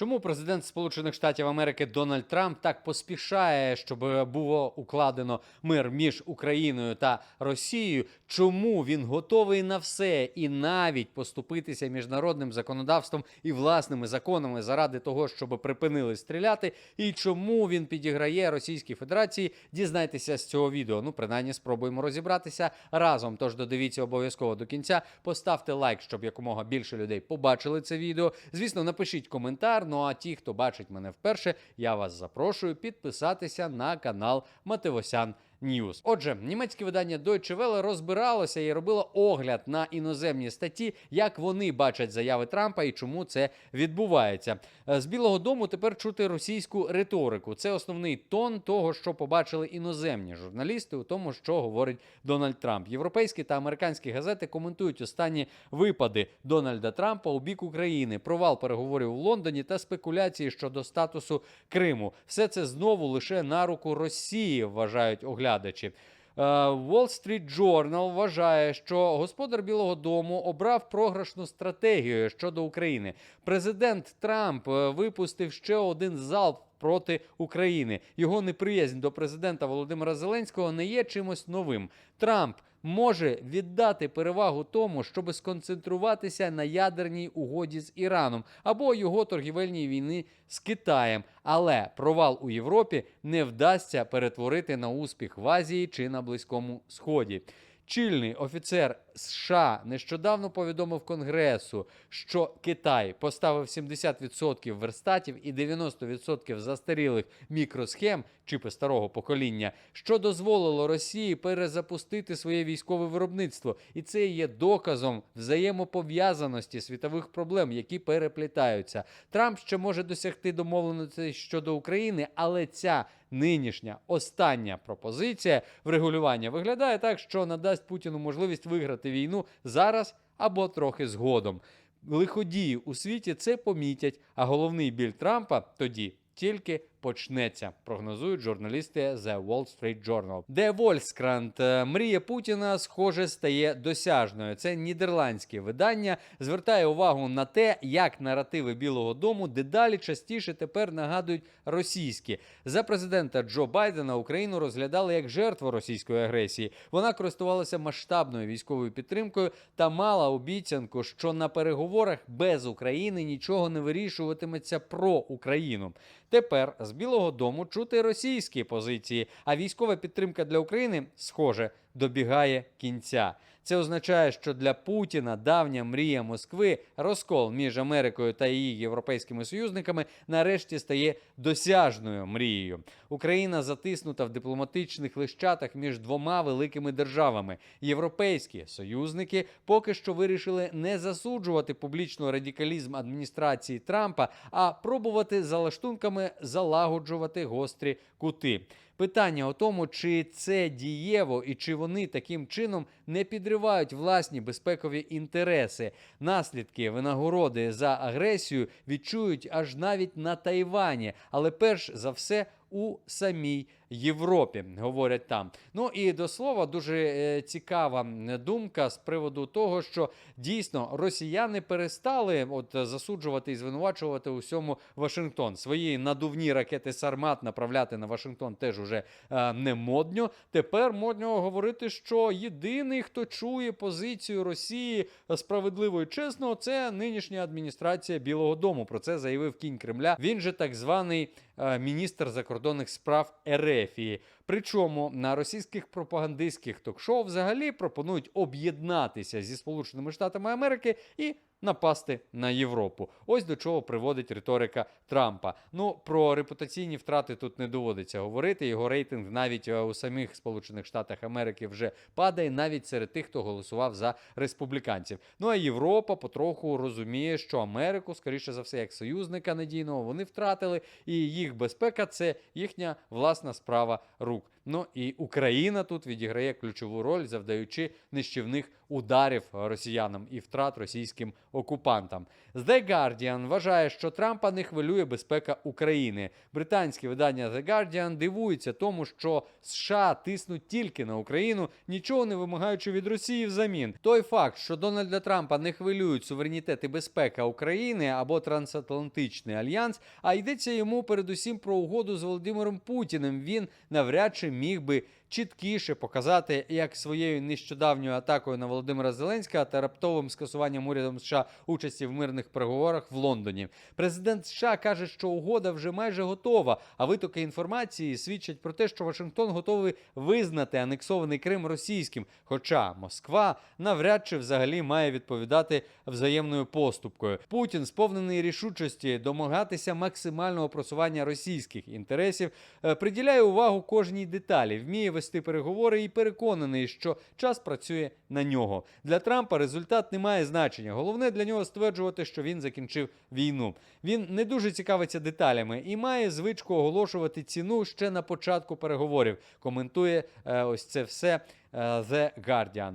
Чому президент Сполучених Штатів Америки Дональд Трамп так поспішає, щоб було укладено мир між Україною та Росією? Чому він готовий на все і навіть поступитися міжнародним законодавством і власними законами заради того, щоб припинили стріляти? І чому він підіграє Російській Федерації? Дізнайтеся з цього відео. Ну, принаймні, спробуємо розібратися разом. Тож додивіться обов'язково до кінця. Поставте лайк, щоб якомога більше людей побачили це відео. Звісно, напишіть коментар. Ну а ті, хто бачить мене вперше, я вас запрошую підписатися на канал Матевосян. Ньюз. Отже, німецьке видання Deutsche Welle розбиралося і робило огляд на іноземні статті, як вони бачать заяви Трампа і чому це відбувається. Е, З Білого Дому тепер чути російську риторику. Це основний тон того, що побачили іноземні журналісти у тому, що говорить Дональд Трамп. Європейські та американські газети коментують останні випади Дональда Трампа у бік України, провал переговорів у Лондоні та спекуляції щодо статусу Криму. Все це знову лише на руку Росії, вважають оглядачі. Е, Wall Street Journal вважає, що господар Білого Дому обрав програшну стратегію щодо України. Президент Трамп е, випустив ще один залп. Проти України його неприязнь до президента Володимира Зеленського не є чимось новим. Трамп може віддати перевагу тому, щоб сконцентруватися на ядерній угоді з Іраном або його торгівельній війни з Китаєм. Але провал у Європі не вдасться перетворити на успіх в Азії чи на Близькому Сході. Чільний офіцер США нещодавно повідомив Конгресу, що Китай поставив 70% верстатів і 90% застарілих мікросхем чіпи старого покоління, що дозволило Росії перезапустити своє військове виробництво, і це є доказом взаємопов'язаності світових проблем, які переплітаються. Трамп ще може досягти домовленостей щодо України, але ця нинішня остання пропозиція врегулювання виглядає так, що надасть Путіну можливість виграти війну зараз або трохи згодом. Лиходії у світі це помітять, а головний біль Трампа тоді тільки почнеться, прогнозують журналісти The Wall Street Journal. Де Вольскранд е, мрія Путіна, схоже, стає досяжною. Це нідерландське видання звертає увагу на те, як наративи Білого Дому дедалі частіше тепер нагадують російські. За президента Джо Байдена Україну розглядали як жертву російської агресії. Вона користувалася масштабною військовою підтримкою та мала обіцянку, що на переговорах без України нічого не вирішуватиметься про Україну. Тепер з Білого Дому чути російські позиції, а військова підтримка для України, схоже, добігає кінця. Це означає, що для Путіна давня мрія Москви, розкол між Америкою та її європейськими союзниками, нарешті стає досяжною мрією. Україна затиснута в дипломатичних лищатах між двома великими державами. Європейські союзники поки що вирішили не засуджувати публічно радикалізм адміністрації Трампа, а пробувати за лаштунками залагоджувати гострі кути. Питання у тому, чи це дієво і чи вони таким чином не підривають власні безпекові інтереси. Наслідки винагороди за агресію відчують аж навіть на Тайвані, але перш за все у самій Європі, говорять там. Ну і до слова, дуже е, цікава думка з приводу того, що дійсно росіяни перестали от засуджувати і звинувачувати усьому Вашингтон. Свої надувні ракети Сармат направляти на Вашингтон теж уже е, не модньо. Тепер модньо говорити, що єдиний, хто чує позицію Росії справедливо і чесно, це нинішня адміністрація Білого Дому. Про це заявив кінь Кремля. Він же так званий е, міністр закордонних справ Ерефії. Причому на російських пропагандистських ток-шоу взагалі пропонують об'єднатися зі Сполученими Штатами Америки і напасти на Європу. Ось до чого приводить риторика Трампа. Ну про репутаційні втрати тут не доводиться говорити. Його рейтинг навіть е, у самих Сполучених Штатах Америки вже падає, навіть серед тих, хто голосував за республіканців. Ну а Європа потроху розуміє, що Америку, скоріше за все, як союзника надійного, вони втратили, і їх безпека це їхня власна справа рук. Ну і Україна тут відіграє ключову роль, завдаючи нищівних ударів росіянам і втрат російським окупантам. The Guardian вважає, що Трампа не хвилює безпека України. Британське видання The Guardian дивується тому, що США тиснуть тільки на Україну, нічого не вимагаючи від Росії взамін. Той факт, що Дональда Трампа не хвилюють суверенітет і безпека України або трансатлантичний альянс, а йдеться йому передусім про угоду з Володимиром Путіним. Він навряд чи міг би чіткіше показати, як своєю нещодавньою атакою на Володимира Зеленського та раптовим скасуванням урядом США участі в мирних переговорах в Лондоні. Президент США каже, що угода вже майже готова. А витоки інформації свідчать про те, що Вашингтон готовий визнати анексований Крим російським. Хоча Москва навряд чи взагалі має відповідати взаємною поступкою. Путін сповнений рішучості домагатися максимального просування російських інтересів, е, приділяє увагу кожній деталі, вміє вести переговори і переконаний, що час працює на нього. Для Трампа результат не має значення. Головне для нього стверджувати, що він закінчив війну. Він не дуже цікавиться деталями і має звичку оголошувати ціну ще на початку переговорів. Коментує е, ось це все е, The Guardian.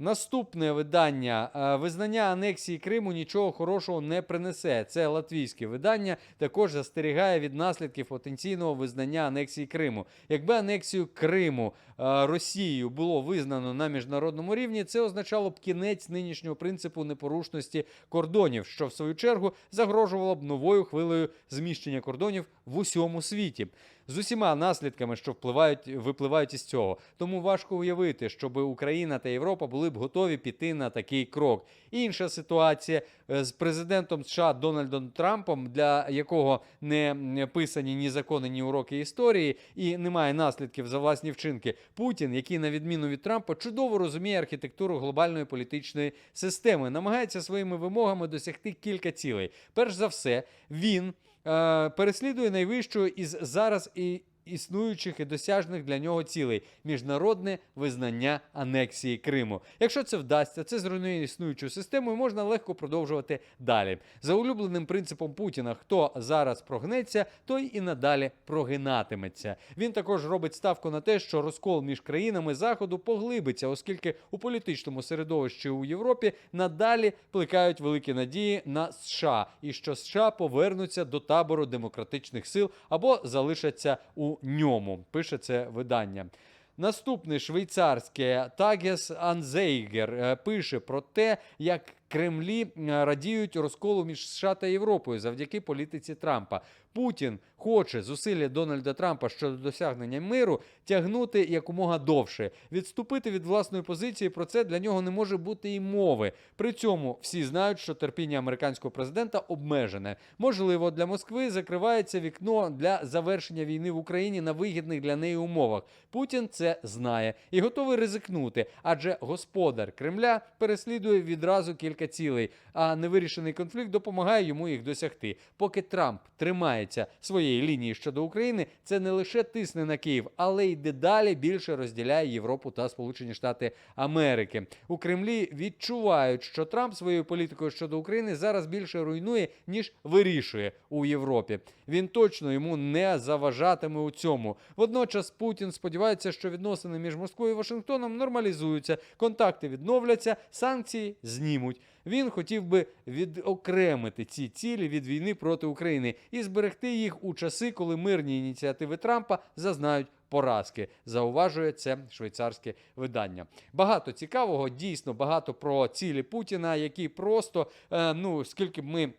Наступне видання е, визнання анексії Криму нічого хорошого не принесе. Це латвійське видання також застерігає від наслідків потенційного визнання анексії Криму. Якби анексію Криму е, Росією було визнано на міжнародному рівні, це означало б кінець нинішнього принципу непорушності кордонів, що в свою чергу загрожувало б новою хвилею зміщення кордонів в усьому світі. З усіма наслідками, що впливають, випливають із цього, тому важко уявити, щоб Україна та Європа були б готові піти на такий крок. Інша ситуація е, з президентом США Дональдом Трампом, для якого не писані ні закони, ні уроки історії, і немає наслідків за власні вчинки. Путін, який на відміну від Трампа, чудово розуміє архітектуру глобальної політичної системи, намагається своїми вимогами досягти кілька цілей. Перш за все, він переслідує найвищу із зараз і існуючих і досяжних для нього цілей міжнародне визнання анексії Криму. Якщо це вдасться, це зруйнує існуючу систему і можна легко продовжувати далі. За улюбленим принципом Путіна, хто зараз прогнеться, той і надалі прогинатиметься. Він також робить ставку на те, що розкол між країнами заходу поглибиться, оскільки у політичному середовищі у Європі надалі плекають великі надії на США, і що США повернуться до табору демократичних сил або залишаться у ньому. Пише це видання. Наступне швейцарське Тагес Анзейгер пише про те, як Кремлі е, радіють розколу між США та Європою завдяки політиці Трампа. Путін хоче зусилля Дональда Трампа щодо досягнення миру тягнути якомога довше. Відступити від власної позиції про це для нього не може бути і мови. При цьому всі знають, що терпіння американського президента обмежене. Можливо, для Москви закривається вікно для завершення війни в Україні на вигідних для неї умовах. Путін це знає і готовий ризикнути, адже господар Кремля переслідує відразу кілька цілей, а невирішений конфлікт допомагає йому їх досягти. Поки Трамп тримається своєї лінії щодо України, це не лише тисне на Київ, але й дедалі більше розділяє Європу та Сполучені Штати Америки. У Кремлі відчувають, що Трамп своєю політикою щодо України зараз більше руйнує ніж вирішує у Європі. Він точно йому не заважатиме у цьому. Водночас Путін сподівається, що відносини між Москвою і Вашингтоном нормалізуються, контакти відновляться, санкції знімуть. Він хотів би відокремити ці цілі від війни проти України і зберегти їх у часи, коли мирні ініціативи Трампа зазнають поразки. Зауважує це швейцарське видання. Багато цікавого, дійсно багато про цілі Путіна, які просто е, ну скільки б ми.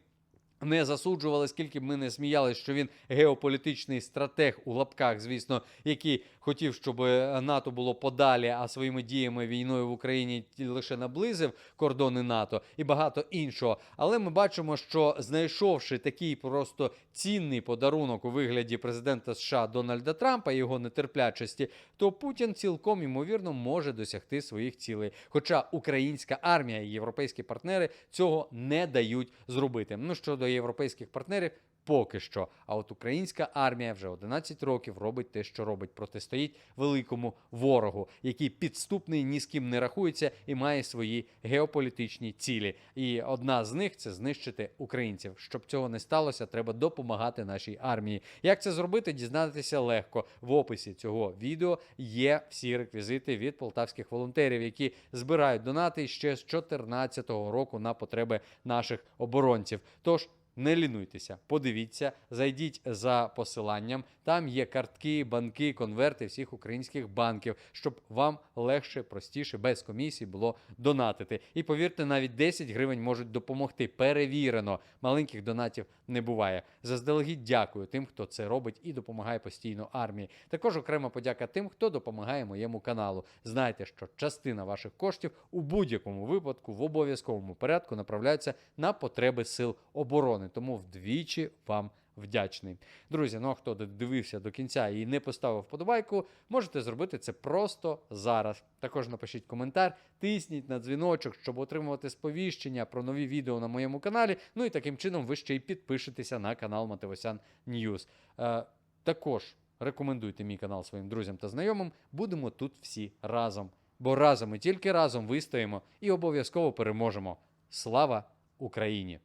Не засуджували, скільки б ми не сміялися, що він геополітичний стратег у лапках, звісно, який хотів, щоб НАТО було подалі, а своїми діями війною в Україні лише наблизив кордони НАТО і багато іншого. Але ми бачимо, що знайшовши такий просто цінний подарунок у вигляді президента США Дональда Трампа і його нетерплячості, то Путін цілком ймовірно може досягти своїх цілей. Хоча українська армія і європейські партнери цього не дають зробити. Ну щодо європейських партнерів. поки що. А от українська армія вже 11 років робить те, що робить, протистоїть великому ворогу, який підступний, ні з ким не рахується і має свої геополітичні цілі. І одна з них це знищити українців. Щоб цього не сталося, треба допомагати нашій армії. Як це зробити, дізнатися легко. В описі цього відео є всі реквізити від полтавських волонтерів, які збирають донати ще з 2014 року на потреби наших оборонців. Тож не лінуйтеся, подивіться, зайдіть за посиланням. Там є картки, банки, конверти всіх українських банків, щоб вам легше, простіше, без комісії було донатити. І повірте, навіть 10 гривень можуть допомогти. Перевірено, маленьких донатів не буває. Заздалегідь дякую тим, хто це робить і допомагає постійно армії. Також окрема подяка тим, хто допомагає моєму каналу. Знайте, що частина ваших коштів у будь-якому випадку в обов'язковому порядку направляється на потреби сил оборони. Тому вдвічі вам вдячний. Друзі, ну а хто дивився до кінця і не поставив вподобайку, можете зробити це просто зараз. Також напишіть коментар, тисніть на дзвіночок, щоб отримувати сповіщення про нові відео на моєму каналі. Ну і таким чином ви ще й підпишетеся на канал Матевосян Ньюз. Е, також рекомендуйте мій канал своїм друзям та знайомим. Будемо тут всі разом. Бо разом і тільки разом вистоїмо і обов'язково переможемо. Слава Україні!